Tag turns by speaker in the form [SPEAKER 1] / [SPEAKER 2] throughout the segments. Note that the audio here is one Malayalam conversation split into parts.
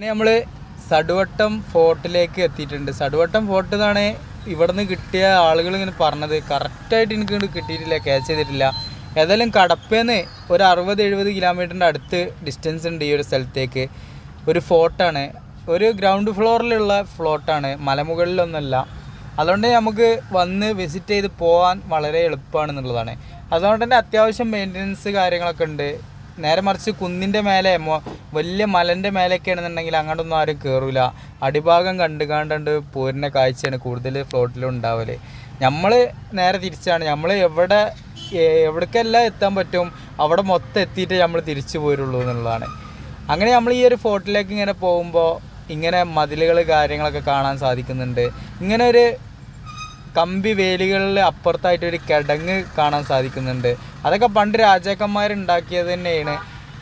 [SPEAKER 1] പിന്നെ നമ്മൾ സടുവട്ടം ഫോർട്ടിലേക്ക് എത്തിയിട്ടുണ്ട്. സടുവട്ടം ഫോർട്ട് എന്നാണ് ഇവിടുന്ന് കിട്ടിയ ആളുകൾ ഇങ്ങനെ പറഞ്ഞത്. കറക്റ്റായിട്ട് എനിക്ക് കിട്ടിയിട്ടില്ല ക്യാച്ച് ചെയ്തിട്ടില്ല. ഏതായാലും കടപ്പേന്ന് ഒരു അറുപത് എഴുപത് കിലോമീറ്ററിന്റെ അടുത്ത് ഡിസ്റ്റൻസ് ഉണ്ട് ഈ ഒരു സ്ഥലത്തേക്ക്. ഒരു ഫോർട്ടാണ്. ഒരു ഗ്രൗണ്ട് ഫ്ലോറിലുള്ള ഫ്ലോട്ടാണ് മലമുകളിലൊന്നുമല്ല. അതുകൊണ്ട് നമുക്ക് വന്ന് വിസിറ്റ് ചെയ്ത് പോകാൻ വളരെ എളുപ്പമാണെന്നുള്ളതാണ്. അതുകൊണ്ട് തന്നെ അത്യാവശ്യം മെയിന്റനൻസ് കാര്യങ്ങളൊക്കെ ഉണ്ട്. നേരെ മറിച്ച് കുന്നിന്റെ മേലെ വലിയ മലന്റെ മേലെയൊക്കെ ആണെന്നുണ്ടെങ്കിൽ അങ്ങോട്ടൊന്നും ആരും കയറൂല അടിഭാഗം കണ്ട് കണ്ടുകൊണ്ട് പോരുന്ന കാഴ്ചയാണ് കൂടുതൽ ഫ്ലോട്ടിലും ഉണ്ടാവൽ. നമ്മൾ നേരെ തിരിച്ചാണ്. നമ്മൾ എവിടെ എവിടേക്കെല്ലാം എത്താൻ പറ്റും അവിടെ മൊത്തം എത്തിയിട്ട് നമ്മൾ തിരിച്ചു പോരുള്ളൂ എന്നുള്ളതാണ്. അങ്ങനെ നമ്മൾ ഈ ഒരു ഫോർട്ടിലേക്ക് ഇങ്ങനെ പോകുമ്പോൾ ഇങ്ങനെ മതിലുകൾ കാര്യങ്ങളൊക്കെ കാണാൻ സാധിക്കുന്നുണ്ട്. ഇങ്ങനെ ഒരു കമ്പി വേലികളിൽ അപ്പുറത്തായിട്ട് ഒരു കിടങ്ങ് കാണാൻ സാധിക്കുന്നുണ്ട്. അതൊക്കെ പണ്ട് രാജാക്കന്മാരുണ്ടാക്കിയത് തന്നെയാണ്.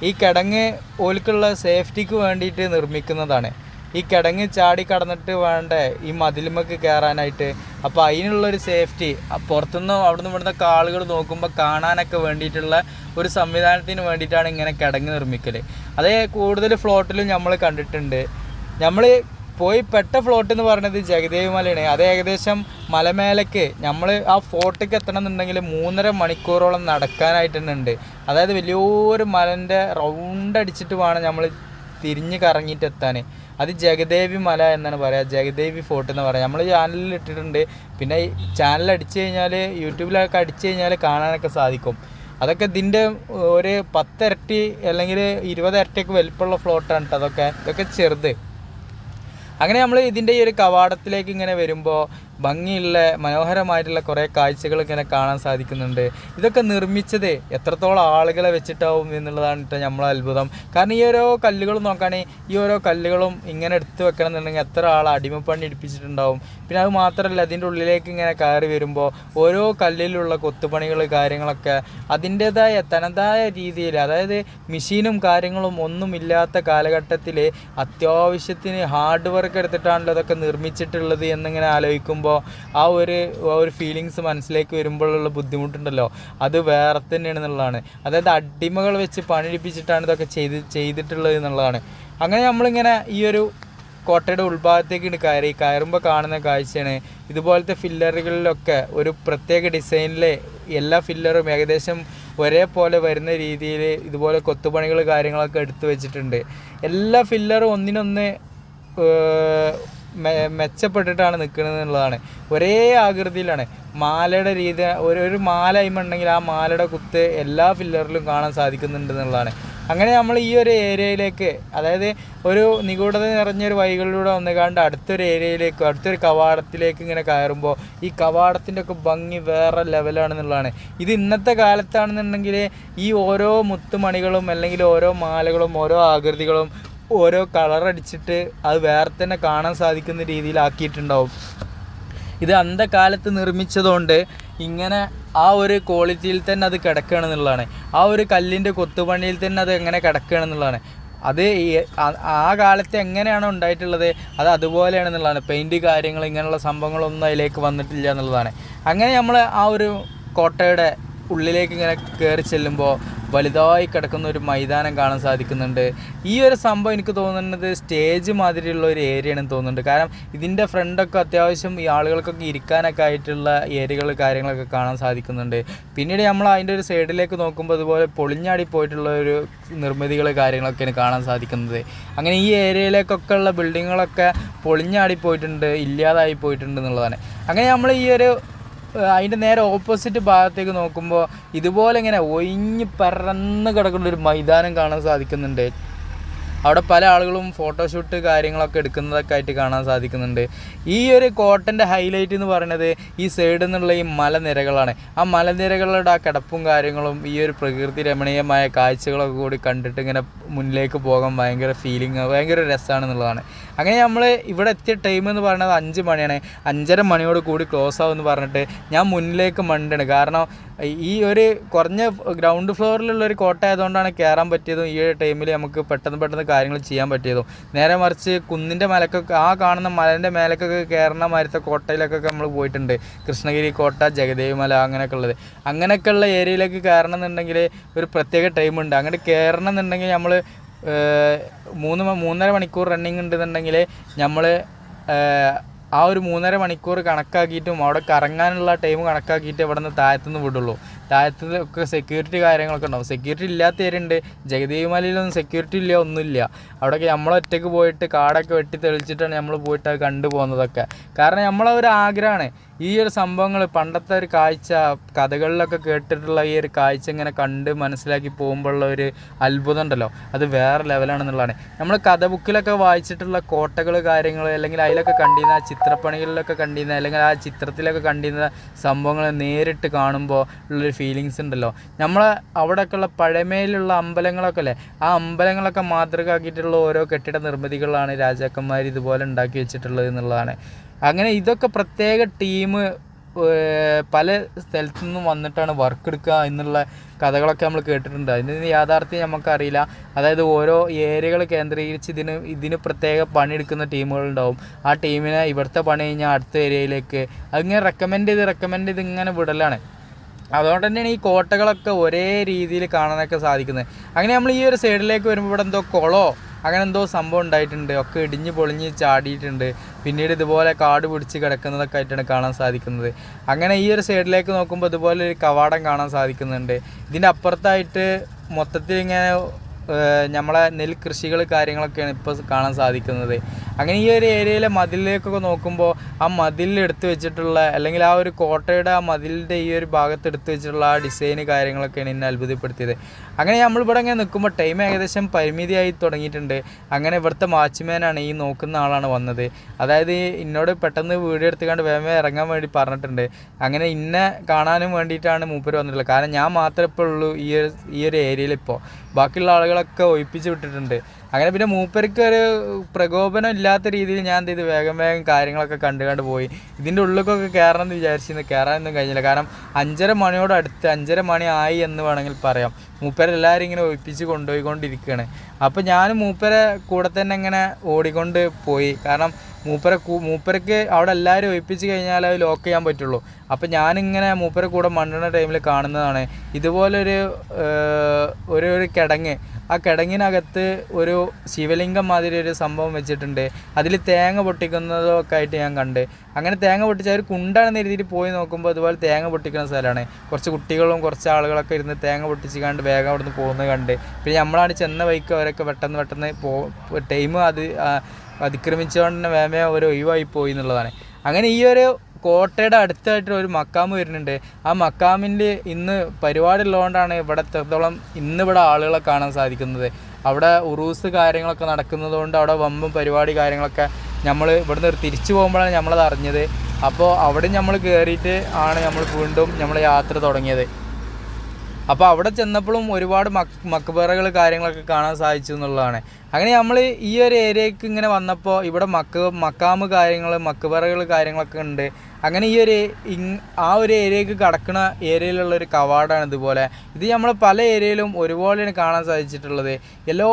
[SPEAKER 1] ഈ കിടങ്ങ് ഓൽക്കുള്ള സേഫ്റ്റിക്ക് വേണ്ടിയിട്ട് നിർമ്മിക്കുന്നതാണ്. ഈ കിടങ്ങ് ചാടി കടന്നിട്ട് വേണ്ട ഈ മതിലുമൊക്കെ കയറാനായിട്ട് അപ്പോൾ അതിനുള്ളൊരു സേഫ്റ്റി പുറത്തുനിന്ന് അവിടുന്ന് ഇവിടുന്ന് കാളുകൾ നോക്കുമ്പോൾ കാണാനൊക്കെ വേണ്ടിയിട്ടുള്ള ഒരു സംവിധാനത്തിന് വേണ്ടിയിട്ടാണ് ഇങ്ങനെ കിടങ്ങ് നിർമ്മിക്കൽ അതേ കൂടുതൽ ഫ്ലോട്ടിലും നമ്മൾ കണ്ടിട്ടുണ്ട്. നമ്മൾ പോയി പെട്ട ഫ്ലോട്ട് എന്ന് പറയുന്നത് ജഗദേവി മലയാണ്. അത് ഏകദേശം മലമേലക്ക് നമ്മൾ ആ ഫോർട്ടിക്ക് എത്തണം എന്നുണ്ടെങ്കിൽ മൂന്നര മണിക്കൂറോളം നടക്കാനായിട്ട് തന്നെ ഉണ്ട്. അതായത് വലിയൊരു മലന്റെ റൗണ്ട് അടിച്ചിട്ട് വേണം നമ്മൾ തിരിഞ്ഞ് കറങ്ങിയിട്ട് എത്താൻ അത് ജഗദേവി മല എന്നാണ് പറയുക ജഗദേവി ഫോർട്ട് എന്ന് പറയുക നമ്മൾ ചാനലിൽ ഇട്ടിട്ടുണ്ട്. പിന്നെ ചാനൽ അടിച്ചു കഴിഞ്ഞാൽ യൂട്യൂബിലൊക്കെ അടിച്ചു കഴിഞ്ഞാൽ കാണാനൊക്കെ സാധിക്കും. അതൊക്കെ ഇതിന്റെ ഒരു പത്തിരട്ടി അല്ലെങ്കിൽ ഇരുപത് ഇരട്ടിയൊക്കെ വലിപ്പമുള്ള ഫ്ലോട്ടാണ് കേട്ടോ അതൊക്കെ. ഇതൊക്കെ ചെറുത്. അങ്ങനെ നമ്മൾ ഇതിന്റെ ഈ ഒരു കവാടത്തിലേക്ക് ഇങ്ങനെ വരുമ്പോൾ ഭംഗിയുള്ള മനോഹരമായിട്ടുള്ള കുറേ കാഴ്ചകൾ ഇങ്ങനെ കാണാൻ സാധിക്കുന്നുണ്ട്. ഇതൊക്കെ നിർമ്മിച്ചത് എത്രത്തോളം ആളുകളെ വെച്ചിട്ടാവും എന്നുള്ളതാണ് കേട്ടോ നമ്മളെ അത്ഭുതം. കാരണം ഈ ഓരോ കല്ലുകളും നോക്കുകയാണെങ്കിൽ ഈ ഓരോ കല്ലുകളും ഇങ്ങനെ എടുത്ത് വെക്കണം എന്നുണ്ടെങ്കിൽ എത്ര ആൾ അടിമപ്പണി എടുപ്പിച്ചിട്ടുണ്ടാവും പിന്നെ അത് മാത്രമല്ല അതിന്റെ ഉള്ളിലേക്ക് ഇങ്ങനെ കയറി വരുമ്പോൾ ഓരോ കല്ലിലുള്ള കൊത്തുപണികൾ കാര്യങ്ങളൊക്കെ അതിന്റെതായ തനതായ രീതിയിൽ അതായത് മെഷീനും കാര്യങ്ങളും ഒന്നുമില്ലാത്ത കാലഘട്ടത്തിൽ അത്യാവശ്യത്തിന് ഹാർഡ് വർക്ക് എടുത്തിട്ടാണല്ലോ അതൊക്കെ നിർമ്മിച്ചിട്ടുള്ളത് എന്നിങ്ങനെ ആലോചിക്കുമ്പോൾ ആ ഒരു ഒരു ഫീലിങ്സ് മനസ്സിലേക്ക് വരുമ്പോഴുള്ള ബുദ്ധിമുട്ടുണ്ടല്ലോ. അത് വേറെ തന്നെയാണ് എന്നുള്ളതാണ്. അതായത് അടിമകൾ വെച്ച് പണിയെടുപ്പിച്ചിട്ടാണ് ഇതൊക്കെ ചെയ്ത് ചെയ്തിട്ടുള്ളത് എന്നുള്ളതാണ്. അങ്ങനെ നമ്മളിങ്ങനെ ഈ ഒരു കോട്ടയുടെ ഉൾഭാഗത്തേക്ക് കയറി കയറുമ്പോൾ കാണുന്ന കാഴ്ചയാണ്. ഇതുപോലത്തെ ഫില്ലറുകളിലൊക്കെ ഒരു പ്രത്യേക ഡിസൈനിലെ എല്ലാ ഫില്ലറും ഏകദേശം ഒരേപോലെ വരുന്ന രീതിയിൽ ഇതുപോലെ കൊത്തുപണികൾ കാര്യങ്ങളൊക്കെ എടുത്തു വെച്ചിട്ടുണ്ട്. എല്ലാ ഫില്ലറും ഒന്നിനൊന്ന് മെച്ചപ്പെട്ടിട്ടാണ് നിൽക്കുന്നത് എന്നുള്ളതാണ് ഒരേ ആകൃതിയിലാണ്. മാലയുടെ രീതി ഒരു ഒരു മാല അയിമുണ്ടെങ്കിൽ ആ മാലയുടെ കുത്ത് എല്ലാ ഫില്ലറിലും കാണാൻ സാധിക്കുന്നുണ്ട് എന്നുള്ളതാണ് അങ്ങനെ നമ്മൾ ഈ ഒരു ഏരിയയിലേക്ക് അതായത് ഒരു നിഗൂഢത നിറഞ്ഞൊരു വഴികളിലൂടെ വന്നുകാണ്ട് അടുത്തൊരു ഏരിയയിലേക്ക് അടുത്തൊരു കവാടത്തിലേക്ക് ഇങ്ങനെ കയറുമ്പോൾ ഈ കവാടത്തിന്റെ ഒക്കെ ഭംഗി വേറെ ലെവലാണെന്നുള്ളതാണ്. ഇത് ഇന്നത്തെ കാലത്താണെന്നുണ്ടെങ്കിൽ ഈ ഓരോ മുത്തുമണികളും അല്ലെങ്കിൽ ഓരോ മാലകളും ഓരോ ആകൃതികളും ഓരോ കളർ അടിച്ചിട്ട് അത് വേറെ തന്നെ കാണാൻ സാധിക്കുന്ന രീതിയിലാക്കിയിട്ടുണ്ടാവും. ഇത് അന്ധകാലത്ത് നിർമ്മിച്ചതുകൊണ്ട് ഇങ്ങനെ ആ ഒരു ക്വാളിറ്റിയിൽ തന്നെ അത് കിടക്കുകയാണെന്നുള്ളതാണ് ആ ഒരു കല്ലിന്റെ കൊത്തുപണിയിൽ തന്നെ അത് എങ്ങനെ കിടക്കുകയാണെന്നുള്ളതാണ് അത് ആ കാലത്ത് എങ്ങനെയാണ് ഉണ്ടായിട്ടുള്ളത് അത് അതുപോലെയാണെന്നുള്ളതാണ് പെയിന്റ് കാര്യങ്ങൾ ഇങ്ങനെയുള്ള സംഭവങ്ങളൊന്നും അതിലേക്ക് വന്നിട്ടില്ല എന്നുള്ളതാണ്. അങ്ങനെ നമ്മൾ ആ ഒരു കോട്ടയുടെ ഉള്ളിലേക്ക് ഇങ്ങനെ കയറി ചെല്ലുമ്പോൾ വലുതായി കിടക്കുന്ന ഒരു മൈതാനം കാണാൻ സാധിക്കുന്നുണ്ട്. ഈ ഒരു സംഭവം എനിക്ക് തോന്നുന്നത് സ്റ്റേജ് മാതിരിയുള്ള ഒരു ഏരിയ ആണെന്ന് തോന്നുന്നുണ്ട്. കാരണം ഇതിന്റെ ഫ്രണ്ടൊക്കെ അത്യാവശ്യം ഈ ആളുകൾക്കൊക്കെ ഇരിക്കാനൊക്കെ ആയിട്ടുള്ള ഏരിയകൾ കാര്യങ്ങളൊക്കെ കാണാൻ സാധിക്കുന്നുണ്ട്. പിന്നീട് നമ്മൾ അതിന്റെ ഒരു സൈഡിലേക്ക് നോക്കുമ്പോൾ അതുപോലെ പൊളിഞ്ഞാടി പോയിട്ടുള്ള ഒരു നിർമ്മിതികൾ കാര്യങ്ങളൊക്കെയാണ് കാണാൻ സാധിക്കുന്നത്. അങ്ങനെ ഈ ഏരിയയിലേക്കൊക്കെ ഉള്ള ബിൽഡിങ്ങുകളൊക്കെ പൊളിഞ്ഞാടി പോയിട്ടുണ്ട് ഇല്ലാതായി പോയിട്ടുണ്ട് എന്നുള്ളതാണ്. അങ്ങനെ നമ്മൾ ഈ ഒരു അതിന്റെ നേരെ ഓപ്പോസിറ്റ് ഭാഗത്തേക്ക് നോക്കുമ്പോൾ ഇതുപോലെ ഇങ്ങനെ ഒഴിഞ്ഞ് പരന്ന് കിടക്കുന്ന ഒരു മൈതാനം കാണാൻ സാധിക്കുന്നുണ്ട്. അവിടെ പല ആളുകളും ഫോട്ടോഷൂട്ട് കാര്യങ്ങളൊക്കെ എടുക്കുന്നതൊക്കെ ആയിട്ട് കാണാൻ സാധിക്കുന്നുണ്ട്. ഈ ഒരു കോട്ടന്റെ ഹൈലൈറ്റ് എന്ന് പറയുന്നത് ഈ സൈഡിൽ നിന്നുള്ള ഈ മലനിരകളാണ്. ആ മലനിരകളുടെ ആ കിടപ്പും കാര്യങ്ങളും ഈ ഒരു പ്രകൃതി രമണീയമായ കാഴ്ചകളൊക്കെ കൂടി കണ്ടിട്ട് ഇങ്ങനെ മുന്നിലേക്ക് പോകാൻ ഭയങ്കര ഫീലിംഗ് ഭയങ്കര രസമാണെന്നുള്ളതാണ് അങ്ങനെ നമ്മൾ ഇവിടെ എത്തിയ ടൈം എന്ന് പറയുന്നത് അഞ്ച് മണിയാണ്. അഞ്ചര മണിയോട് കൂടി ക്ലോസ് ആവുമെന്ന് പറഞ്ഞിട്ട് ഞാൻ മുന്നിലേക്ക് മണ്ടാണ്. കാരണം ഈ ഒരു കുറഞ്ഞ ഗ്രൗണ്ട് ഫ്ലോറിലുള്ള ഒരു കോട്ട ആയതുകൊണ്ടാണ് കയറാൻ പറ്റിയതും ഈ ടൈമിൽ നമുക്ക് പെട്ടെന്ന് പെട്ടെന്ന് കാര്യങ്ങൾ ചെയ്യാൻ പറ്റിയതും. നേരെ മറിച്ച് കുന്നിന്റെ മലക്കൊക്കെ ആ കാണുന്ന മലന്റെ മേലക്കൊക്കെ കയറുന്ന മരത്തെ കോട്ടയിലൊക്കെ നമ്മൾ പോയിട്ടുണ്ട്. കൃഷ്ണഗിരി കോട്ട ജഗദേവി മല അങ്ങനെയൊക്കെ ഉള്ളത്. അങ്ങനെയൊക്കെയുള്ള ഏരിയയിലേക്ക് കയറണം എന്നുണ്ടെങ്കിൽ ഒരു പ്രത്യേക ടൈമുണ്ട് അങ്ങോട്ട് കയറണം എന്നുണ്ടെങ്കിൽ നമ്മൾ മൂന്ന് മൂന്നര മണിക്കൂർ റണ്ണിങ് ഉണ്ടെന്നുണ്ടെങ്കിൽ നമ്മൾ ആ ഒരു മൂന്നര മണിക്കൂർ കണക്കാക്കിയിട്ടും അവിടെ കറങ്ങാനുള്ള ടൈം കണക്കാക്കിയിട്ട് ഇവിടെ നിന്ന് താഴത്തുനിന്ന് വിടുള്ളൂ. താഴത്ത് ഒക്കെ സെക്യൂരിറ്റി കാര്യങ്ങളൊക്കെ ഉണ്ടാവും. സെക്യൂരിറ്റി ഇല്ലാത്ത ഏരിയുണ്ട് ജഗദേവി മലയിലൊന്നും സെക്യൂരിറ്റി ഇല്ല ഒന്നുമില്ല. അവിടെയൊക്കെ നമ്മൾ ഒറ്റയ്ക്ക് പോയിട്ട് കാടൊക്കെ വെട്ടി തെളിച്ചിട്ടാണ് നമ്മൾ പോയിട്ട് അത് കണ്ടു പോകുന്നതൊക്കെ. കാരണം നമ്മളെ ഒരു ആഗ്രഹമാണ്. ഈ ഒരു സംഭവങ്ങൾ പണ്ടത്തെ ഒരു കാഴ്ച കഥകളിലൊക്കെ കേട്ടിട്ടുള്ള ഈ ഒരു കാഴ്ച ഇങ്ങനെ കണ്ട് മനസ്സിലാക്കി പോകുമ്പോഴുള്ള ഒരു അത്ഭുതം ഉണ്ടല്ലോ. അത് വേറെ ലെവലാണെന്നുള്ളതാണ്. നമ്മൾ കഥ ബുക്കിലൊക്കെ വായിച്ചിട്ടുള്ള കോട്ടകൾ കാര്യങ്ങൾ അല്ലെങ്കിൽ അതിലൊക്കെ കണ്ടിരുന്ന ആ ചിത്രപ്പണികളിലൊക്കെ കണ്ടിരുന്ന അല്ലെങ്കിൽ ആ ചിത്രത്തിലൊക്കെ കണ്ടിരുന്ന സംഭവങ്ങൾ നേരിട്ട് കാണുമ്പോൾ ഉള്ളൊരു ഫീലിങ്സ് ഉണ്ടല്ലോ. നമ്മൾ അവിടെയൊക്കെയുള്ള പഴമയിലുള്ള അമ്പലങ്ങളൊക്കെ അല്ലേ? ആ അമ്പലങ്ങളൊക്കെ മാതൃക ആക്കിയിട്ടുള്ള ഓരോ കെട്ടിട നിർമ്മിതികളാണ് രാജാക്കന്മാർ ഇതുപോലെ ഉണ്ടാക്കി വെച്ചിട്ടുള്ളത് എന്നുള്ളതാണ്. അങ്ങനെ ഇതൊക്കെ പ്രത്യേക ടീം പല സ്ഥലത്തു നിന്നും വന്നിട്ടാണ് വർക്ക് എടുക്കുക എന്നുള്ള കഥകളൊക്കെ നമ്മൾ കേട്ടിട്ടുണ്ട്. അതിന് യാഥാർത്ഥ്യം നമുക്കറിയില്ല. അതായത് ഓരോ ഏരിയകൾ കേന്ദ്രീകരിച്ച് ഇതിന് ഇതിന് പ്രത്യേക പണിയെടുക്കുന്ന ടീമുകളുണ്ടാവും ആ ടീമിനെ ഇവിടുത്തെ പണി കഴിഞ്ഞാൽ അടുത്ത ഏരിയയിലേക്ക്. അതിങ്ങനെ റെക്കമെൻഡ് ചെയ്ത് റെക്കമെൻഡ് ചെയ്ത് ഇങ്ങനെ വിടലാണ്. അതുകൊണ്ട് തന്നെയാണ് ഈ കോട്ടകളൊക്കെ ഒരേ രീതിയിൽ കാണാനൊക്കെ സാധിക്കുന്നത്. അങ്ങനെ നമ്മൾ ഈ ഒരു സൈഡിലേക്ക് വരുമ്പോൾ ഇവിടെ എന്തോ കുളമോ അങ്ങനെ എന്തോ സംഭവം ഉണ്ടായിട്ടുണ്ട്. ഒക്കെ ഇടിഞ്ഞ് പൊളിഞ്ഞ് ചാടിയിട്ടുണ്ട്. പിന്നീട് ഇതുപോലെ കാട് പിടിച്ച് കിടക്കുന്നതൊക്കെ ആയിട്ടാണ് കാണാൻ സാധിക്കുന്നത്. അങ്ങനെ ഈ ഒരു സൈഡിലേക്ക് നോക്കുമ്പോൾ ഇതുപോലെ ഒരു കവാടം കാണാൻ സാധിക്കുന്നുണ്ട്. ഇതിന്റെ അപ്പുറത്തായിട്ട് മൊത്തത്തിൽ ഇങ്ങനെ നമ്മളെ നെൽകൃഷികൾ കാര്യങ്ങളൊക്കെയാണ് ഇപ്പോൾ കാണാൻ സാധിക്കുന്നത്. അങ്ങനെ ഈ ഒരു ഏരിയയിലെ മതിലിലേക്കൊക്കെ നോക്കുമ്പോൾ ആ മതിലെടുത്ത് വെച്ചിട്ടുള്ള അല്ലെങ്കിൽ ആ ഒരു കോട്ടയുടെ ആ മതിലിന്റെ ഈ ഒരു ഭാഗത്ത് എടുത്ത് വെച്ചിട്ടുള്ള ആ ഡിസൈൻ കാര്യങ്ങളൊക്കെയാണ് എന്നെ അത്ഭുതപ്പെടുത്തിയത്. അങ്ങനെ നമ്മളിവിടെ ഇങ്ങനെ നിൽക്കുമ്പോൾ ടൈം ഏകദേശം പരിമിതിയായി തുടങ്ങിയിട്ടുണ്ട്. അങ്ങനെ ഇവിടുത്തെ വാച്ച്മാനാണ് ഈ നോക്കുന്ന ആളാണ് വന്നത്. അതായത് എന്നോട് പെട്ടെന്ന് വീഡിയോ എടുത്തുകൊണ്ട് വേമേ ഇറങ്ങാൻ വേണ്ടി പറഞ്ഞിട്ടുണ്ട്. അങ്ങനെ ഇന്നെ കാണാനും വേണ്ടിയിട്ടാണ് മൂപ്പര് വന്നിട്ടുള്ളത്. കാരണം ഞാൻ മാത്രമേ ഇപ്പോൾ ഉള്ളൂ ഈ ഒരു ഈ ഒരു ഏരിയയിൽ ഇപ്പോൾ ബാക്കിയുള്ള ആളുകളൊക്കെ ഒഴിപ്പിച്ച് വിട്ടിട്ടുണ്ട്. അങ്ങനെ പിന്നെ മൂപ്പർക്ക് ഒരു പ്രകോപനം ഇല്ലാത്ത രീതിയിൽ ഞാൻ എന്ത് ചെയ്തു? വേഗം വേഗം കാര്യങ്ങളൊക്കെ കണ്ടു കണ്ട് പോയി. ഇതിന്റെ ഉള്ളിലേക്കൊക്കെ കയറണം എന്ന് വിചാരിച്ചിരുന്നു. കയറാനൊന്നും കഴിഞ്ഞില്ല. കാരണം അഞ്ചര മണിയോടടുത്ത് അഞ്ചര മണി ആയി എന്ന് വേണമെങ്കിൽ പറയാം. മൂപ്പരെല്ലാവരും ഇങ്ങനെ ഒഴിപ്പിച്ച് കൊണ്ടുപോയിക്കൊണ്ടിരിക്കുകയാണ്. അപ്പോൾ ഞാൻ മൂപ്പരെ കൂടെ തന്നെ ഇങ്ങനെ ഓടിക്കൊണ്ട് പോയി. കാരണം മൂപ്പരെ മൂപ്പരക്ക് അവിടെ എല്ലാവരും ഒഴിപ്പിച്ച് കഴിഞ്ഞാൽ അത് ലോക്ക് ചെയ്യാൻ പറ്റുള്ളൂ. അപ്പോൾ ഞാനിങ്ങനെ മൂപ്പരെ കൂടെ മണ്ണുന്ന ടൈമിൽ കാണുന്നതാണ്. ഇതുപോലൊരു ഒരു ഒരു കിടങ്ങ്. ആ കിടങ്ങിനകത്ത് ഒരു ശിവലിംഗം മാതിരി ഒരു സംഭവം വെച്ചിട്ടുണ്ട്. അതിൽ തേങ്ങ പൊട്ടിക്കുന്നതൊക്കെ ആയിട്ട് ഞാൻ കണ്ട്. അങ്ങനെ തേങ്ങ പൊട്ടിച്ച് അവർ കുണ്ടാണെന്ന് എഴുതിയിട്ട് പോയി നോക്കുമ്പോൾ അതുപോലെ തേങ്ങ പൊട്ടിക്കുന്ന സ്ഥലമാണ്. കുറച്ച് കുട്ടികളും കുറച്ച് ആളുകളൊക്കെ ഇരുന്ന് തേങ്ങ പൊട്ടിച്ച് കണ്ട് വേഗം അവിടുന്ന് പോകുന്നത് കണ്ട്. പിന്നെ നമ്മളാണ് ചെന്ന വഴിക്ക് അവരൊക്കെ പെട്ടെന്ന് പെട്ടെന്ന് പോ ടൈം അത് അതിക്രമിച്ചുകൊണ്ട് തന്നെ വേമേ അവർ ഒഴിവായി പോയി എന്നുള്ളതാണ്. അങ്ങനെ ഈ ഒരു കോട്ടയുടെ അടുത്തായിട്ട് ഒരു മക്കാമ് വരുന്നുണ്ട്. ആ മക്കാമിൽ ഇന്ന് പരിപാടി ഉള്ളതുകൊണ്ടാണ് ഇവിടെ എത്രത്തോളം ഇന്ന് ഇവിടെ ആളുകളെ കാണാൻ സാധിക്കുന്നത്. അവിടെ ഉറൂസ് കാര്യങ്ങളൊക്കെ നടക്കുന്നതുകൊണ്ട് അവിടെ വമ്പും പരിപാടി കാര്യങ്ങളൊക്കെ നമ്മൾ ഇവിടുന്ന് തിരിച്ചു പോകുമ്പോഴാണ് നമ്മളത് അറിഞ്ഞത്. അപ്പോൾ അവിടെ നമ്മൾ കയറിയിട്ട് ആണ് നമ്മൾ വീണ്ടും നമ്മൾ യാത്ര തുടങ്ങിയത്. അപ്പോൾ അവിടെ ചെന്നപ്പോഴും ഒരുപാട് മക് മക്ബറകൾ കാര്യങ്ങളൊക്കെ കാണാൻ സാധിച്ചു എന്നുള്ളതാണ്. അങ്ങനെ നമ്മൾ ഈ ഒരു ഏരിയക്ക് ഇങ്ങനെ വന്നപ്പോൾ ഇവിടെ മക്ക മക്കാമ് കാര്യങ്ങൾ മക്കുപറകൾ കാര്യങ്ങളൊക്കെ ഉണ്ട്. അങ്ങനെ ഈ ഒരു ആ ഒരു ഏരിയക്ക് കടക്കുന്ന ഏരിയയിലുള്ള ഒരു കവാടാണ് ഇതുപോലെ. ഇത് നമ്മൾ പല ഏരിയയിലും ഒരുപോലെയാണ് കാണാൻ സാധിച്ചിട്ടുള്ളത്. എല്ലാ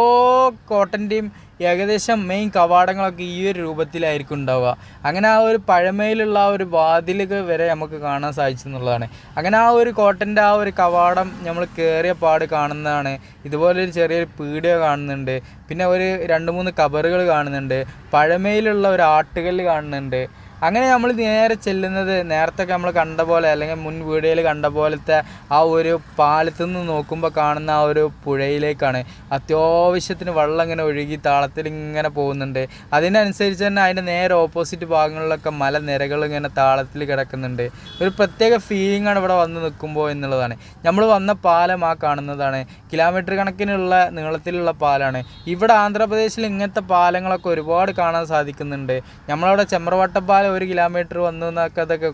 [SPEAKER 1] കോട്ടന്റെയും ഏകദേശം മെയിൻ കവാടങ്ങളൊക്കെ ഈ ഒരു രൂപത്തിലായിരിക്കും ഉണ്ടാവുക. അങ്ങനെ ആ ഒരു പഴമയിലുള്ള ആ ഒരു വാതിലുകൾ വരെ നമുക്ക് കാണാൻ സാധിച്ചു എന്നുള്ളതാണ് അങ്ങനെ ആ ഒരു കോട്ടന്റെ ആ ഒരു കവാടം നമ്മൾ കയറിയ പാട് കാണുന്നതാണ്. ഇതുപോലെ ഒരു ചെറിയൊരു പീഡിയോ കാണുന്നുണ്ട്. പിന്നെ ഒരു രണ്ട് മൂന്ന് കബറുകൾ കാണുന്നുണ്ട്. പഴമയിലുള്ള ഒരു ആട്ടുകല്ല് കാണുന്നുണ്ട്. അങ്ങനെ നമ്മൾ നേരെ ചെല്ലുന്നത് നേരത്തെ നമ്മൾ കണ്ട പോലെ അല്ലെങ്കിൽ മുൻ വീഡിയോയിൽ കണ്ട പോലത്തെ ആ ഒരു പാലത്തു നിന്ന് നോക്കുമ്പോൾ കാണുന്ന ആ ഒരു പുഴയിലേക്കാണ്. അത്യാവശ്യത്തിന് വെള്ളം ഇങ്ങനെ ഒഴുകി താളത്തിൽ ഇങ്ങനെ പോകുന്നുണ്ട്. അതിനനുസരിച്ച് തന്നെ അതിന്റെ നേരെ ഓപ്പോസിറ്റ് ഭാഗങ്ങളിലൊക്കെ മലനിരകൾ ഇങ്ങനെ താളത്തിൽ കിടക്കുന്നുണ്ട്. ഒരു പ്രത്യേക ഫീലിംഗ് ആണ് ഇവിടെ വന്ന് നിൽക്കുമ്പോൾ എന്നുള്ളതാണ്. നമ്മൾ വന്ന പാലം ആ കാണുന്നതാണ്. കിലോമീറ്റർ കണക്കിനുള്ള നീളത്തിലുള്ള പാലാണ്. ഇവിടെ ആന്ധ്രാപ്രദേശിൽ ഇങ്ങനത്തെ പാലങ്ങളൊക്കെ ഒരുപാട് കാണാൻ സാധിക്കുന്നുണ്ട്. നമ്മളവിടെ ചെമ്പ്രവട്ടപ്പാലം ഒരു കിലോമീറ്റർ വന്നു എന്നൊക്കെ അതൊക്കെ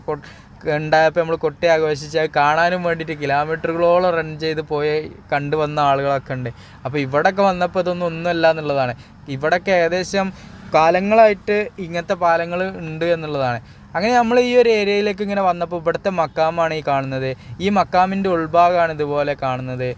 [SPEAKER 1] ഉണ്ടായപ്പോൾ നമ്മൾ കൊട്ടി ആഘോഷിച്ച് അത് കാണാനും വേണ്ടിയിട്ട് കിലോമീറ്ററുകളോളം റൺ ചെയ്ത് പോയി കണ്ടു വന്ന ആളുകളൊക്കെ ഉണ്ട്. അപ്പോൾ ഇവിടെയൊക്കെ വന്നപ്പോൾ ഇതൊന്നും ഒന്നുമല്ല എന്നുള്ളതാണ്. ഇവിടെയൊക്കെ ഏകദേശം കാലങ്ങളായിട്ട് ഇങ്ങനത്തെ പാലങ്ങൾ ഉണ്ട് എന്നുള്ളതാണ്. അങ്ങനെ നമ്മൾ ഈ ഒരു ഏരിയയിലേക്ക് ഇങ്ങനെ വന്നപ്പോൾ ഇവിടുത്തെ മക്കാമാണ് ഈ കാണുന്നത്. ഈ മക്കാമിന്റെ ഉൾഭാഗമാണ് ഇതുപോലെ കാണുന്നത്.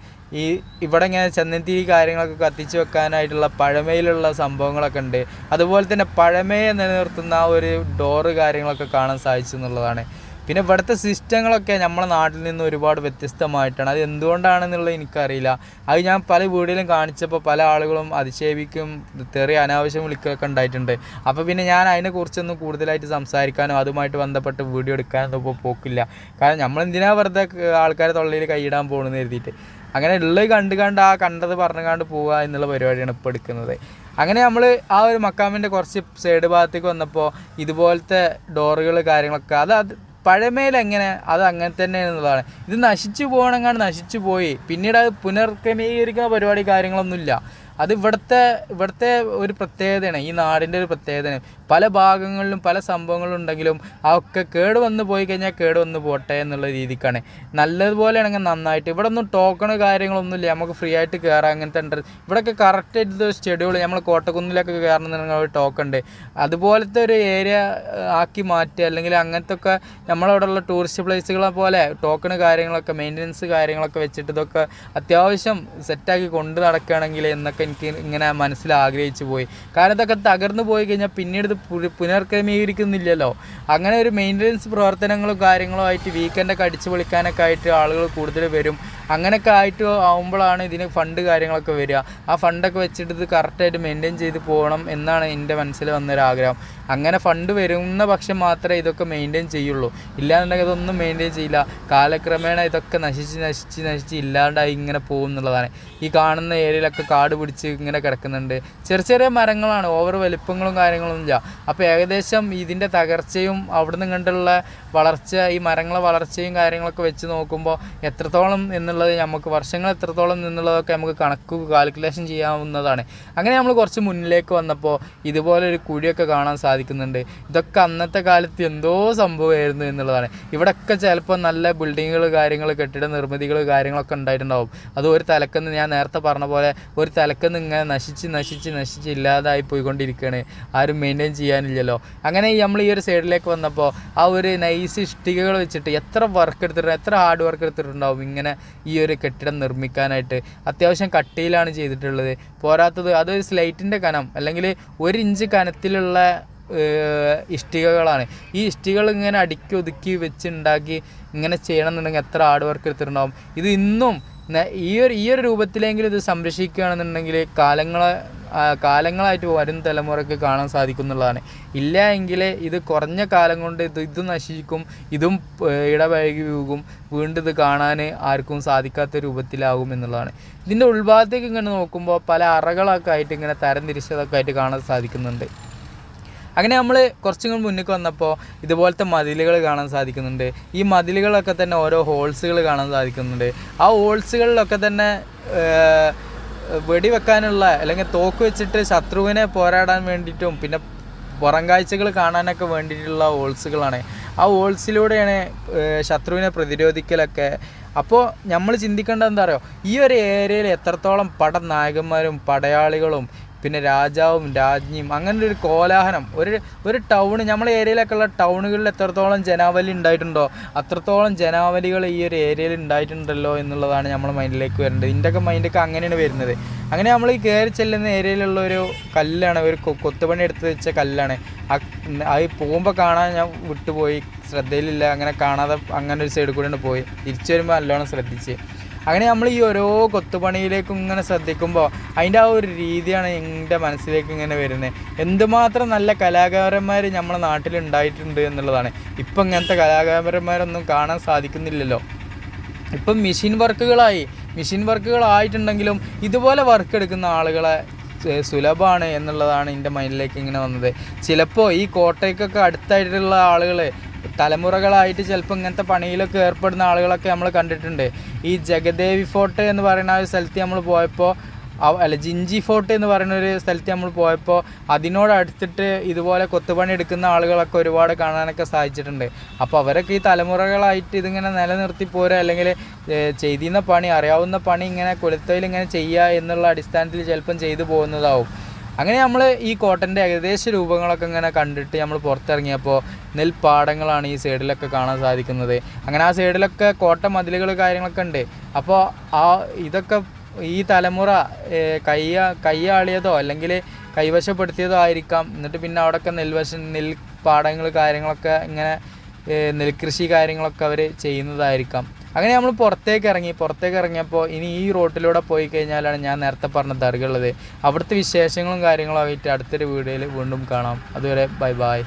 [SPEAKER 1] ഈ ഇവിടെ ഇങ്ങനെ ചന്ദനത്തിരി കാര്യങ്ങളൊക്കെ കത്തിച്ച് വെക്കാനായിട്ടുള്ള പഴമയിലുള്ള സംഭവങ്ങളൊക്കെ ഉണ്ട്. അതുപോലെ തന്നെ പഴമയെ നിലനിർത്തുന്ന ഒരു ഡോറ് കാര്യങ്ങളൊക്കെ കാണാൻ സാധിച്ചു എന്നുള്ളതാണ്. പിന്നെ ഇവിടുത്തെ സിസ്റ്റങ്ങളൊക്കെ നമ്മളെ നാട്ടിൽ നിന്ന് ഒരുപാട് വ്യത്യസ്തമായിട്ടാണ്. അത് എന്തുകൊണ്ടാണെന്നുള്ളത് എനിക്കറിയില്ല. അത് ഞാൻ പല വീടുകളിലും കാണിച്ചപ്പോൾ പല ആളുകളും അതിശേപിക്കും തെറി അനാവശ്യം വിളിക്കുകയൊക്കെ ഉണ്ടായിട്ടുണ്ട്. അപ്പോൾ പിന്നെ ഞാൻ അതിനെക്കുറിച്ചൊന്നും കൂടുതലായിട്ട് സംസാരിക്കാനോ അതുമായിട്ട് ബന്ധപ്പെട്ട് വീഡിയോ എടുക്കാനോ ഇപ്പോൾ പോക്കില്ല. കാരണം നമ്മൾ എന്തിനാ വെറുതെ ആൾക്കാരെ തൊള്ളയിൽ കൈയിടാൻ പോകണമെന്ന് കരുതിയിട്ട്. അങ്ങനെ ഉള്ളത് കണ്ട് കണ്ട് ആ കണ്ടത് പറഞ്ഞു കണ്ട് പോവുക എന്നുള്ള പരിപാടിയാണ് ഇപ്പോൾ എടുക്കുന്നത്. അങ്ങനെ നമ്മൾ ആ ഒരു മക്കാമിന്റെ കുറച്ച് സൈഡ് ഭാഗത്തേക്ക് വന്നപ്പോൾ ഇതുപോലത്തെ ഡോറുകൾ കാര്യങ്ങളൊക്കെ അത് അത് പഴമയിലെങ്ങനെ അത് അങ്ങനെ തന്നെ എന്നുള്ളതാണ്. ഇത് നശിച്ചു പോകണമെങ്കിൽ നശിച്ചു പോയി. പിന്നീട് അത് പുനർക്രമീകരിക്കുന്ന പരിപാടി കാര്യങ്ങളൊന്നുമില്ല. അത് ഇവിടുത്തെ ഇവിടുത്തെ ഒരു പ്രത്യേകതയാണ് ഈ നാടിന്റെ ഒരു പ്രത്യേകതയാണ്. പല ഭാഗങ്ങളിലും പല സംഭവങ്ങളും ഉണ്ടെങ്കിലും അതൊക്കെ കേട് വന്ന് പോയി കഴിഞ്ഞാൽ കേട് വന്ന് പോട്ടെ എന്നുള്ള രീതിക്കാണ്. നല്ലതുപോലെ ആണെങ്കിൽ നന്നായിട്ട്. ഇവിടെ ഒന്നും ടോക്കണ് കാര്യങ്ങളൊന്നുമില്ല. നമുക്ക് ഫ്രീ ആയിട്ട് കയറാം അങ്ങനത്തെ ഉണ്ട്. ഇവിടെയൊക്കെ കറക്റ്റായിട്ട് ഷെഡ്യൂൾ നമ്മൾ കോട്ടക്കുന്നിലൊക്കെ കയറണമെന്നുണ്ടെങ്കിൽ ഒരു ടോക്കൺ ഉണ്ട്. അതുപോലത്തെ ഒരു ഏരിയ ആക്കി മാറ്റുക. അല്ലെങ്കിൽ അങ്ങനത്തെ ഒക്കെ നമ്മളവിടെയുള്ള ടൂറിസ്റ്റ് പ്ലേസുകളെ പോലെ ടോക്കണ് കാര്യങ്ങളൊക്കെ മെയിന്റനൻസ് കാര്യങ്ങളൊക്കെ വെച്ചിട്ട് ഇതൊക്കെ അത്യാവശ്യം സെറ്റാക്കി കൊണ്ട് നടക്കുകയാണെങ്കിൽ എന്നൊക്കെ എനിക്ക് ഇങ്ങനെ മനസ്സിൽ ആഗ്രഹിച്ചു പോയി. കാരണം ഇതൊക്കെ തകർന്നു പോയി കഴിഞ്ഞാൽ പിന്നീട് ഇത് പുനർക്രമീകരിക്കുന്നില്ലല്ലോ. അങ്ങനെ ഒരു മെയിന്റനൻസ് പ്രവർത്തനങ്ങളും കാര്യങ്ങളും ആയിട്ട് വീക്കെൻഡൊക്കെ അടിച്ചു പൊളിക്കാനൊക്കെ ആയിട്ട് ആളുകൾ കൂടുതൽ വരും. അങ്ങനെയൊക്കെ ആയിട്ട് ആകുമ്പോഴാണ് ഇതിന് ഫണ്ട് കാര്യങ്ങളൊക്കെ വരിക. ആ ഫണ്ടൊക്കെ വെച്ചിട്ട് ഇത് കറക്റ്റായിട്ട് മെയിന്റെയിൻ ചെയ്ത് പോകണം എന്നാണ് എന്റെ മനസ്സിൽ വന്നൊരാഗ്രഹം. അങ്ങനെ ഫണ്ട് വരുന്ന പക്ഷം മാത്രമേ ഇതൊക്കെ മെയിന്റെയിൻ ചെയ്യുള്ളൂ. ഇല്ലാന്നുണ്ടെങ്കിൽ ഇതൊന്നും മെയിന്റെയിൻ ചെയ്യില്ല. കാലക്രമേണ ഇതൊക്കെ നശിച്ച് നശിച്ച് നശിച്ച് ഇല്ലാണ്ടായി ഇങ്ങനെ പോകും എന്നുള്ളതാണ്. ഈ കാണുന്ന ഏരിയയിലൊക്കെ കാട് പിടിച്ച് ഇങ്ങനെ കിടക്കുന്നുണ്ട്. ചെറിയ ചെറിയ മരങ്ങളാണ് ഓവർ വലിപ്പങ്ങളും കാര്യങ്ങളൊന്നും ഇല്ല. അപ്പോൾ ഏകദേശം ഇതിന്റെ തകർച്ചയും അവിടുന്ന് കണ്ടുള്ള വളർച്ച ഈ മരങ്ങളെ വളർച്ചയും കാര്യങ്ങളൊക്കെ വെച്ച് നോക്കുമ്പോൾ എത്രത്തോളം എന്നുള്ളത് നമുക്ക് വർഷങ്ങൾ എത്രത്തോളം എന്നുള്ളതൊക്കെ നമുക്ക് കണക്ക് കാൽക്കുലേഷൻ ചെയ്യാവുന്നതാണ്. അങ്ങനെ നമ്മൾ കുറച്ച് മുന്നിലേക്ക് വന്നപ്പോൾ ഇതുപോലൊരു കുഴിയൊക്കെ കാണാൻ സാധിക്കുന്നുണ്ട്. ഇതൊക്കെ അന്നത്തെ കാലത്ത് എന്തോ സംഭവമായിരുന്നു എന്നുള്ളതാണ്. ഇവിടെയൊക്കെ ചിലപ്പോൾ നല്ല ബിൽഡിങ്ങുകൾ കാര്യങ്ങൾ കെട്ടിട നിർമ്മിതികൾ കാര്യങ്ങളൊക്കെ ഉണ്ടായിട്ടുണ്ടാവും. അത് ഒരു തലക്കെന്ന് ഞാൻ നേരത്തെ പറഞ്ഞ പോലെ ഒരു തലക്കെന്ന് ഇങ്ങനെ നശിച്ച് നശിച്ച് നശിച്ച് ഇല്ലാതായി പോയിക്കൊണ്ടിരിക്കുകയാണ് ആരും മെയിന്റെയിൻ ചെയ്യാനില്ലല്ലോ. അങ്ങനെ നമ്മൾ ഈ ഒരു സൈഡിലേക്ക് വന്നപ്പോൾ ആ ഒരു നൈസ് ഇഷ്ടികകൾ വെച്ചിട്ട് എത്ര വർക്ക് എടുത്തിട്ടുണ്ട് എത്ര ഹാർഡ് വർക്ക് എടുത്തിട്ടുണ്ടാവും ഇങ്ങനെ ഈ ഒരു കെട്ടിടം നിർമ്മിക്കാനായിട്ട്. അത്യാവശ്യം കട്ടിയിലാണ് ചെയ്തിട്ടുള്ളത്. പോരാത്തത് അതൊരു സ്ലൈറ്റിന്റെ കനം അല്ലെങ്കിൽ ഒരു ഇഞ്ച് കനത്തിലുള്ള ഇഷ്ടികകളാണ്. ഈ ഇഷ്ടികൾ ഇങ്ങനെ അടുക്കി ഒതുക്കി വെച്ച് ഉണ്ടാക്കി ഇങ്ങനെ ചെയ്യണമെന്നുണ്ടെങ്കിൽ എത്ര ഹാർഡ് വർക്ക് എടുത്തിട്ടുണ്ടാവും. ഇത് ഇന്നും ഈ ഒരു ഈ ഒരു രൂപത്തിലെങ്കിലും ഇത് സംരക്ഷിക്കുകയാണെന്നുണ്ടെങ്കിൽ കാലങ്ങളെ കാലങ്ങളായിട്ട് വരും തലമുറയ്ക്ക് കാണാൻ സാധിക്കുന്നുള്ളതാണ്. ഇല്ല എങ്കിൽ ഇത് കുറഞ്ഞ കാലം കൊണ്ട് ഇത് ഇത് നശിക്കും ഇതും ഇടപഴകി പോകും വീണ്ടും ഇത് കാണാൻ ആർക്കും സാധിക്കാത്ത രൂപത്തിലാകും എന്നുള്ളതാണ്. ഇതിന്റെ ഉൾഭാഗത്തേക്ക് ഇങ്ങനെ നോക്കുമ്പോൾ പല അറകളൊക്കെ ആയിട്ട് ഇങ്ങനെ തരംതിരിച്ചതൊക്കെ ആയിട്ട് കാണാൻ സാധിക്കുന്നുണ്ട്. അങ്ങനെ നമ്മൾ കുറച്ചും കൂടി മുന്നിൽ വന്നപ്പോൾ ഇതുപോലത്തെ മതിലുകൾ കാണാൻ സാധിക്കുന്നുണ്ട്. ഈ മതിലുകളൊക്കെ തന്നെ ഓരോ ഹോൾസുകൾ കാണാൻ സാധിക്കുന്നുണ്ട്. ആ ഹോൾസുകളിലൊക്കെ തന്നെ വെടിവെക്കാനുള്ള അല്ലെങ്കിൽ തോക്ക് വെച്ചിട്ട് ശത്രുവിനെ പോരാടാൻ വേണ്ടിയിട്ടും പിന്നെ പുറം കാഴ്ചകൾ കാണാനൊക്കെ വേണ്ടിയിട്ടുള്ള ഹോൾസുകളാണ്. ആ ഹോൾസിലൂടെയാണ് ശത്രുവിനെ പ്രതിരോധിക്കലൊക്കെ. അപ്പോൾ നമ്മൾ ചിന്തിക്കേണ്ടത് എന്താ പറയുക ഈ ഒരു ഏരിയയിൽ എത്രത്തോളം പടനായകന്മാരും പടയാളികളും പിന്നെ രാജാവും രാജ്ഞിയും അങ്ങനെ ഒരു കോലാഹലം. ഒരു ഒരു ടൗൺ നമ്മളെ ഏരിയയിലൊക്കെ ഉള്ള ടൗണുകളിൽ എത്രത്തോളം ജനാവലി ഉണ്ടായിട്ടുണ്ടോ അത്രത്തോളം ജനാവലികൾ ഈ ഒരു ഏരിയയിൽ ഉണ്ടായിട്ടുണ്ടല്ലോ എന്നുള്ളതാണ് നമ്മുടെ മൈൻഡിലേക്ക് വരേണ്ടത്. ഇതിന്റെയൊക്കെ മൈൻഡൊക്കെ അങ്ങനെയാണ് വരുന്നത്. അങ്ങനെ നമ്മൾ ഈ കയറി ചെല്ലുന്ന ഏരിയയിലുള്ള ഒരു കല്ലാണ് ഒരു കൊത്തുപണി എടുത്ത് വെച്ച കല്ലാണ്. അത് പോകുമ്പോൾ കാണാൻ ഞാൻ വിട്ടുപോയി. ശ്രദ്ധയിലില്ല അങ്ങനെ കാണാതെ അങ്ങനെ ഒരു സൈഡിൽ കൂടെയാണ് പോയി. തിരിച്ചു വരുമ്പോൾ നല്ലോണം ശ്രദ്ധിച്ച്. അങ്ങനെ നമ്മൾ ഈ ഓരോ കൊത്തുപണിയിലേക്കും ഇങ്ങനെ ശ്രദ്ധിക്കുമ്പോൾ അതിന്റെ ആ ഒരു രീതിയാണ് എന്റെ മനസ്സിലേക്ക് ഇങ്ങനെ വരുന്നത്. എന്തുമാത്രം നല്ല കലാകാരന്മാർ നമ്മളെ നാട്ടിൽ ഉണ്ടായിട്ടുണ്ട് എന്നുള്ളതാണ്. ഇപ്പം ഇങ്ങനത്തെ കലാകാരന്മാരൊന്നും കാണാൻ സാധിക്കുന്നില്ലല്ലോ. ഇപ്പം മെഷീൻ വർക്കുകളായി. മെഷീൻ വർക്കുകളായിട്ടുണ്ടെങ്കിലും ഇതുപോലെ വർക്ക് എടുക്കുന്ന ആളുകളെ സുലഭമാണ് എന്നുള്ളതാണ് എന്റെ മൈൻഡിലേക്ക് ഇങ്ങനെ വന്നത്. ചിലപ്പോൾ ഈ കോട്ടയ്ക്കൊക്കെ അടുത്തായിട്ടുള്ള ആളുകൾ തലമുറകളായിട്ട് ചിലപ്പോൾ ഇങ്ങനത്തെ പണിയിലൊക്കെ ഏർപ്പെടുന്ന ആളുകളൊക്കെ നമ്മൾ കണ്ടിട്ടുണ്ട്. ഈ ജഗദേവി ഫോർട്ട് എന്ന് പറയുന്ന ഒരു സ്ഥലത്ത് നമ്മൾ പോയപ്പോൾ അല്ല ജിഞ്ചി ഫോർട്ട് എന്ന് പറയുന്ന ഒരു സ്ഥലത്ത് നമ്മൾ പോയപ്പോൾ അതിനോടടുത്തിട്ട് ഇതുപോലെ കൊത്തുപണി എടുക്കുന്ന ആളുകളൊക്കെ ഒരുപാട് കാണാനൊക്കെ സാധിച്ചിട്ടുണ്ട്. അപ്പോൾ അവരൊക്കെ ഈ തലമുറകളായിട്ട് ഇതിങ്ങനെ നിലനിർത്തി പോരുക അല്ലെങ്കിൽ ചെയ്തിരുന്ന പണി അറിയാവുന്ന പണി ഇങ്ങനെ കൊളുത്തയിൽ ഇങ്ങനെ ചെയ്യുക എന്നുള്ള അടിസ്ഥാനത്തിൽ ചിലപ്പം ചെയ്തു പോകുന്നതാവും. അങ്ങനെ നമ്മൾ ഈ കോട്ടന്റെ ഏകദേശ രൂപങ്ങളൊക്കെ ഇങ്ങനെ കണ്ടിട്ട് നമ്മൾ പുറത്തിറങ്ങിയപ്പോൾ നെൽപ്പാടങ്ങളാണ് ഈ സൈഡിലൊക്കെ കാണാൻ സാധിക്കുന്നത്. അങ്ങനെ ആ സൈഡിലൊക്കെ കോട്ട മതിലുകൾ കാര്യങ്ങളൊക്കെ ഉണ്ട്. അപ്പോൾ ആ ഇതൊക്കെ ഈ തലമുറ കയ്യ കയ്യാളിയതോ അല്ലെങ്കിൽ കൈവശപ്പെടുത്തിയതോ ആയിരിക്കാം. എന്നിട്ട് പിന്നെ അവിടെയൊക്കെ നെൽവശം നെൽപ്പാടങ്ങൾ കാര്യങ്ങളൊക്കെ ഇങ്ങനെ നെൽകൃഷി കാര്യങ്ങളൊക്കെ അവർ ചെയ്യുന്നതായിരിക്കാം. അങ്ങനെ നമ്മൾ പുറത്തേക്ക് ഇറങ്ങി പുറത്തേക്ക് ഇറങ്ങിയപ്പോൾ ഇനി ഈ റോട്ടിലൂടെ പോയി കഴിഞ്ഞാലാണ് ഞാൻ നേരത്തെ പറഞ്ഞ ദർഗ ഉള്ളത് അവിടുത്തെ വിശേഷങ്ങളും കാര്യങ്ങളും ആയിട്ട് അടുത്തൊരു വീഡിയോയിൽ വീണ്ടും കാണാം. അതുവരെ ബൈ ബൈ.